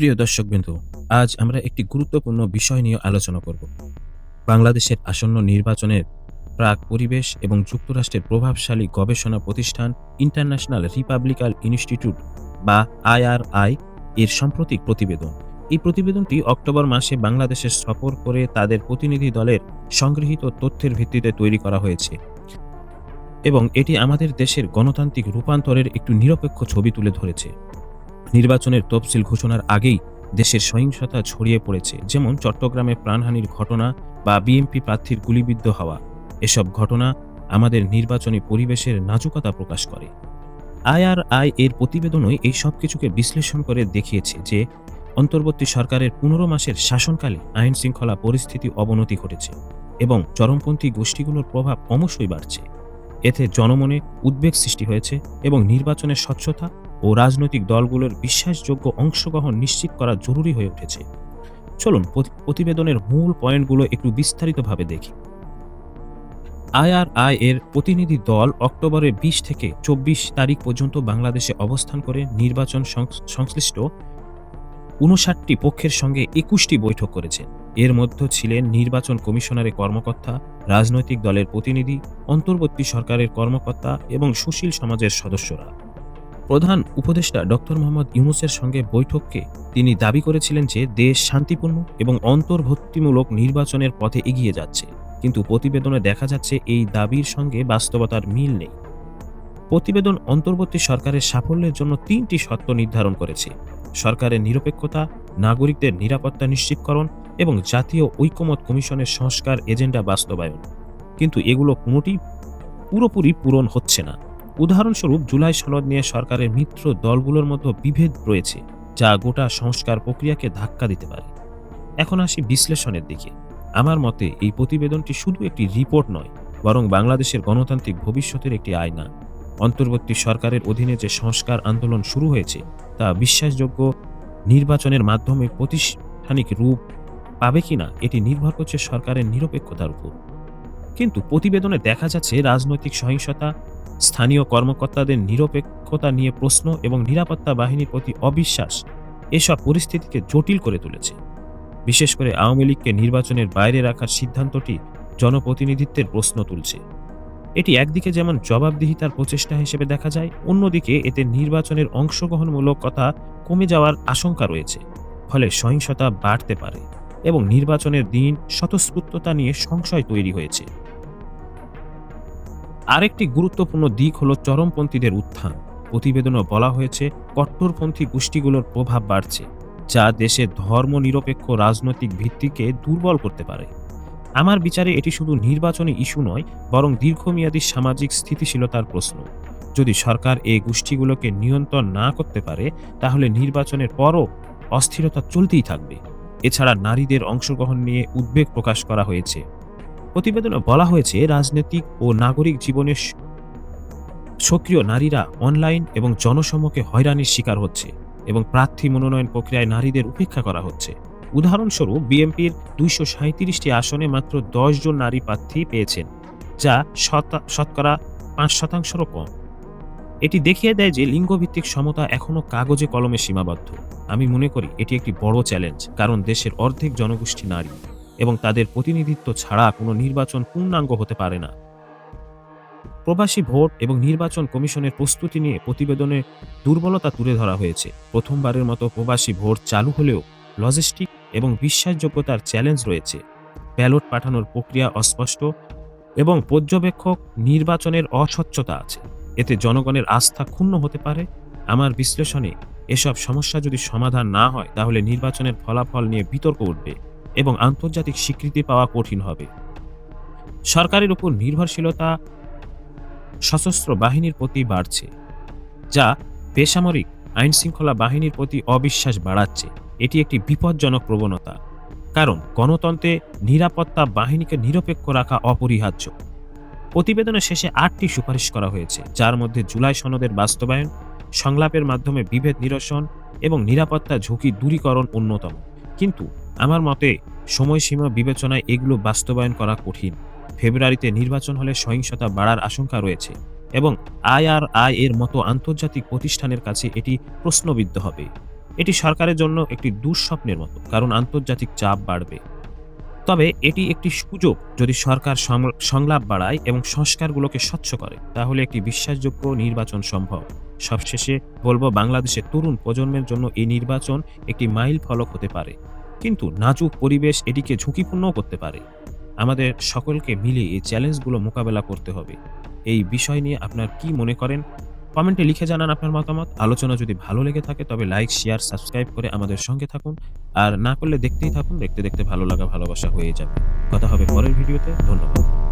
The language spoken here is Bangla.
প্রিয় দর্শকবৃন্দ, আজ আমরা একটি গুরুত্বপূর্ণ বিষয় নিয়ে আলোচনা করব। বাংলাদেশের আসন্ন নির্বাচনের প্রাক পরিবেশ এবং যুক্তরাষ্ট্রের প্রভাবশালী গবেষণা প্রতিষ্ঠান ইন্টারন্যাশনাল রিপাবলিকাল ইনস্টিটিউট, বা আইআরআই এর সাম্প্রতিক প্রতিবেদন। এই প্রতিবেদনটি অক্টোবর মাসে বাংলাদেশে সফর করে তাদের প্রতিনিধি দলের সংগৃহীত তথ্যের ভিত্তিতে তৈরি করা হয়েছে এবং এটি আমাদের দেশের গণতান্ত্রিক রূপান্তরের একটি নিরপেক্ষ ছবি তুলে ধরেছে। নির্বাচনের তফসিল ঘোষণার আগেই দেশের সহিংসতা ছড়িয়ে পড়েছে, যেমন চট্টগ্রামে প্রাণহানির ঘটনা বা বিএনপি প্রার্থীর গুলিবিদ্ধ হওয়া। এসব ঘটনা আমাদের নির্বাচনী পরিবেশের নাজুকতা প্রকাশ করে। আইআরআই এর প্রতিবেদনই এই সব কিছুকে বিশ্লেষণ করে দেখিয়েছে যে, অন্তর্বর্তী সরকারের পনেরো মাসের শাসনকালে আইন শৃঙ্খলা পরিস্থিতি অবনতি ঘটেছে এবং চরমপন্থী গোষ্ঠীগুলোর প্রভাব ক্রমশই বাড়ছে। এতে জনমনে উদ্বেগ সৃষ্টি হয়েছে এবং নির্বাচনের স্বচ্ছতা ও রাজনৈতিক দলগুলোর বিশ্বাসযোগ্য অংশগ্রহণ নিশ্চিত করা জরুরি হয়ে উঠেছে। চলুন প্রতিবেদনের মূল পয়েন্টগুলো একটু বিস্তারিতভাবে দেখি। আইআরআই এর প্রতিনিধি দল অক্টোবরের বিশ থেকে চব্বিশ তারিখ পর্যন্ত বাংলাদেশে অবস্থান করে নির্বাচন সংশ্লিষ্ট উনষাটটি পক্ষের সঙ্গে একুশটি বৈঠক করেছে। এর মধ্যে ছিলেন নির্বাচন কমিশনারের কর্মকর্তা, রাজনৈতিক দলের প্রতিনিধি, অন্তর্বর্তী সরকারের কর্মকর্তা এবং সুশীল সমাজের সদস্যরা। প্রধান উপদেষ্টা ডক্টর মোহাম্মদ ইউনুসের সঙ্গে বৈঠককে তিনি দাবি করেছিলেন যে দেশ শান্তিপূর্ণ এবং অন্তর্ভুক্তিমূলক নির্বাচনের পথে এগিয়ে যাচ্ছে। কিন্তু প্রতিবেদনে দেখা যাচ্ছে এই দাবির সঙ্গে বাস্তবতার মিল নেই। প্রতিবেদন অন্তর্বর্তী সরকারের সাফল্যের জন্য তিনটি শর্ত নির্ধারণ করেছে। সরকারের নিরপেক্ষতা, নাগরিকদের নিরাপত্তা নিশ্চিতকরণ এবং জাতীয় ঐকমত কমিশনের সংস্কার এজেন্ডা বাস্তবায়ন। কিন্তু এগুলো কোনোটি পুরোপুরি পূরণ হচ্ছে না। উদাহরণস্বরূপ জুলাই সনদ নিয়ে সরকারের মিত্র দলগুলোর মধ্যে বিভেদ রয়েছে, যা গোটা সংস্কার প্রক্রিয়াকে ধাক্কা দিতে পারে। এখন আসি বিশ্লেষণের দিকে। আমার মতে এই প্রতিবেদনটি শুধু একটি রিপোর্ট নয়, বরং বাংলাদেশের গণতান্ত্রিক ভবিষ্যতের একটি আয়না। অন্তর্বর্তী সরকারের অধীনে যে সংস্কার আন্দোলন শুরু হয়েছে, তা বিশ্বাসযোগ্য নির্বাচনের মাধ্যমে প্রতিষ্ঠানিক রূপ পাবে কিনা, এটি নির্ভর করছে সরকারের নিরপেক্ষতার উপর। কিন্তু প্রতিবেদনে দেখা যাচ্ছে রাজনৈতিক সহিংসতা স্থানীয় কর্মকর্তাদের নিরপেক্ষতা নিয়ে প্রশ্ন এবং নিরাপত্তা বাহিনীর প্রতি অবিশ্বাস এসব পরিস্থিতিকে জটিল করে তুলেছে। বিশেষ করে আওয়ামী লীগকে নির্বাচনের বাইরে রাখার সিদ্ধান্তটি জনপ্রতিনিধিত্বের প্রশ্ন তুলছে। এটি একদিকে যেমন জবাবদিহিতার প্রচেষ্টা হিসেবে দেখা যায়, অন্যদিকে এতে নির্বাচনের অংশগ্রহণমূলক কথা কমে যাওয়ার আশঙ্কা রয়েছে, ফলে সহিংসতা বাড়তে পারে এবং নির্বাচনের দিন স্বতঃস্ফূর্ততা নিয়ে সংশয় তৈরি হয়েছে। আরেকটি গুরুত্বপূর্ণ দিক হল চরমপন্থীদের উত্থান। প্রতিবেদনে বলা হয়েছে, কট্টরপন্থী গোষ্ঠীগুলোর প্রভাব বাড়ছে, যা দেশের ধর্মনিরপেক্ষ রাজনৈতিক ভিত্তিকে দুর্বল করতে পারে। আমার বিচারে এটি শুধু নির্বাচনী ইস্যু নয়, বরং দীর্ঘমেয়াদী সামাজিক স্থিতিশীলতার প্রশ্ন। যদি সরকার এই গোষ্ঠীগুলোকে নিয়ন্ত্রণ না করতে পারে, তাহলে নির্বাচনের পরও অস্থিরতা চলতেই থাকবে। এছাড়া নারীদের অংশগ্রহণ নিয়ে উদ্বেগ প্রকাশ করা হয়েছে। প্রতিবেদনে বলা হয়েছে, রাজনৈতিক ও নাগরিক জীবনের সক্রিয় নারীরা অনলাইন এবং জনসমক্ষে হয়রানির শিকার হচ্ছে এবং প্রার্থী মনোনয়ন প্রক্রিয়ায় নারীদের উপেক্ষা করা হচ্ছে। উদাহরণস্বরূপ, বিএনপির দুইশো সাঁত্রিশটি আসনে মাত্র দশ জন নারী প্রার্থী পেয়েছেন, যা শতা- শতকরা পাঁচ শতাংশেরও কম। এটি দেখিয়ে দেয় যে লিঙ্গভিত্তিক সমতা এখনও কাগজে কলমে সীমাবদ্ধ। আমি মনে করি, এটি একটি বড় চ্যালেঞ্জ, কারণ দেশের অর্ধেক জনগোষ্ঠী নারী। এবং তাদের প্রতিনিধিত্ব ছাড়া কোনো নির্বাচন পূর্ণাঙ্গ হতে পারে না। প্রবাসী ভোট এবং নির্বাচন কমিশনের প্রস্তুতি নিয়ে প্রতিবেদনে দুর্বলতা তুলে ধরা হয়েছে। প্রথমবারের মতো প্রবাসী ভোট চালু হলেও লজিস্টিক এবং বিশ্বাসযোগ্যতার চ্যালেঞ্জ রয়েছে। ব্যালট পাঠানোর প্রক্রিয়া অস্পষ্ট এবং পর্যবেক্ষক নির্বাচনের অস্বচ্ছতা আছে। এতে জনগণের আস্থা ক্ষুণ্ণ হতে পারে। আমার বিশ্লেষণে এসব সমস্যা যদি সমাধান না হয়, তাহলে নির্বাচনের ফলাফল নিয়ে বিতর্ক উঠবে। এবং আন্তর্জাতিক স্বীকৃতি পাওয়া কঠিন হবে। সরকারের উপর নির্ভরশীলতা সশস্ত্র বাহিনীর প্রতি বাড়ছে, যা বেসামরিক আইন শৃঙ্খলা বাহিনীর প্রতি অবিশ্বাস বাড়াচ্ছে। এটি একটি বিপজ্জনক প্রবণতা, কারণ গণতন্ত্রে নিরাপত্তা বাহিনীকে নিরপেক্ষ রাখা অপরিহার্য। প্রতিবেদনের শেষে আটটি সুপারিশ করা হয়েছে, যার মধ্যে জুলাই সনদের বাস্তবায়ন, সংলাপের মাধ্যমে বিভেদ নিরসন এবং নিরাপত্তা ঝুঁকি দূরীকরণ অন্যতম। কিন্তু আমার মতে, সময়সীমা বিবেচনায় এগুলো বাস্তবায়ন করা কঠিন। ফেব্রুয়ারিতে নির্বাচন হলে সহিংসতা বাড়ার আশঙ্কা রয়েছে এবং আইআরআই এর মতো আন্তর্জাতিক প্রতিষ্ঠানের কাছে এটি প্রশ্নবিদ্ধ হবে। এটি সরকারের জন্য একটি দুঃস্বপ্নের মতো, কারণ আন্তর্জাতিক চাপ বাড়বে। তবে এটি একটি সুযোগ যদি সরকার সংলাপ বাড়ায় এবং সংস্কারগুলোকে স্বচ্ছ করে, তাহলে একটি বিশ্বাসযোগ্য নির্বাচন সম্ভব। সবশেষে বলব, বাংলাদেশের তরুণ প্রজন্মের জন্য এই নির্বাচন একটি মাইল ফলক হতে পারে। কিন্তু নাজুক পরিবেশ এটিকে ঝুঁকিপূর্ণও করতে পারে। আমাদের সকলকে মিলে এই চ্যালেঞ্জগুলো মোকাবেলা করতে হবে। এই বিষয় নিয়ে আপনার কি মনে করেন? কমেন্টে লিখে জানান আপনার মতামত। আলোচনা যদি ভালো লেগে থাকে তবে লাইক, শেয়ার, সাবস্ক্রাইব করে আমাদের সঙ্গে থাকুন। আর না করলে দেখতেই থাকুন। দেখতে দেখতে ভালো লাগা, ভালোবাসা হয়ে যাবে। কথা হবে পরের ভিডিওতে। ধন্যবাদ।